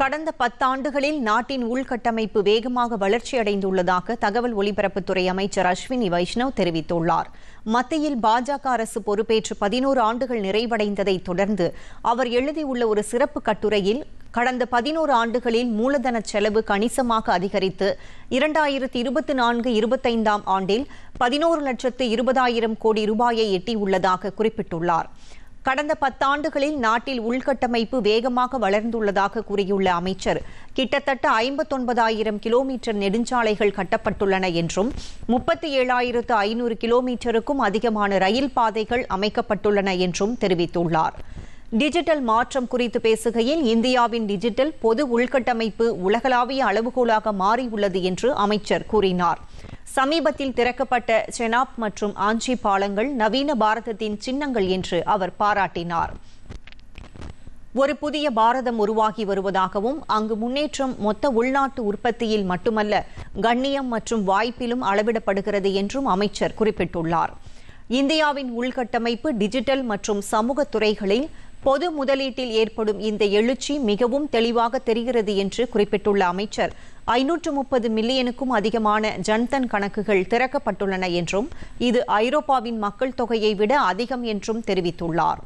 கடந்த பத்தாண்டுகளில் நாட்டின் உள்கட்டமைப்பு வேகமாக வளர்ச்சியடைந்துள்ளதாக தகவல் ஒலிபரப்புத்துறை அமைச்சர் அஸ்வினி வைஷ்ணவ் தெரிவித்துள்ளார். மத்தியில் பாஜக அரசு பொறுப்பேற்று பதினோரு ஆண்டுகள் நிறைவடைந்ததை தொடர்ந்து அவர் எழுதியுள்ள ஒரு சிறப்பு கட்டுரையில் கடந்த பதினோரு ஆண்டுகளில் மூலதன செலவு கணிசமாக அதிகரித்து இரண்டாயிரத்தி இருபத்தி நான்கு இருபத்தைந்தாம் ஆண்டில் பதினோரு லட்சத்து இருபதாயிரம் கோடி ரூபாயை எட்டியுள்ளதாக குறிப்பிட்டுள்ளார். கடந்த பத்தாண்டுகளில் நாட்டில் உள்கட்டமைப்பு வேகமாக வளர்ந்துள்ளதாக கூறியுள்ள அமைச்சர் கிட்டத்தட்ட ஐம்பத்தொன்பதாயிரம் கிலோமீட்டர் நெடுஞ்சாலைகள் கட்டப்பட்டுள்ளன என்றும் முப்பத்தி ஏழாயிரத்து ஐநூறு கிலோமீட்டருக்கும் அதிகமான ரயில் பாதைகள் அமைக்கப்பட்டுள்ளன என்றும் தெரிவித்துள்ளார். டிஜிட்டல் மாற்றம் குறித்து பேசுகையில் இந்தியாவின் டிஜிட்டல் பொது உள்கட்டமைப்பு உலகளாவிய அளவுகோலாக மாறியுள்ளது என்று அமைச்சர் கூறினார். சமீபத்தில் திறக்கப்பட்ட செனாப் மற்றும் ஆஞ்சி பாலங்கள் நவீன பாரதத்தின் சின்னங்கள் என்று அவர் பாராட்டினார். ஒரு புதிய பாரதம் உருவாகி வருவதாகவும் அங்கு முன்னேற்றம் மொத்த உள்நாட்டு உற்பத்தியில் மட்டுமல்ல கண்ணியம் மற்றும் வாய்ப்பிலும் அளவிடப்படுகிறது என்றும் அமைச்சர் குறிப்பிட்டுள்ளார். இந்தியாவின் உள்கட்டமைப்பு டிஜிட்டல் மற்றும் சமூக துறைகளில் பொது முதலீட்டில் ஏற்படும் இந்த எழுச்சி மிகவும் தெளிவாக தெரிகிறது என்று குறிப்பிட்டுள்ள அமைச்சர். ஐநூற்று முப்பது மில்லியனுக்கும் அதிகமான ஜன்தன் கணக்குகள் திறக்கப்பட்டுள்ளன என்றும் இது ஐரோப்பாவின் மக்கள் தொகையை விட அதிகம் என்றும் தெரிவித்துள்ளார்.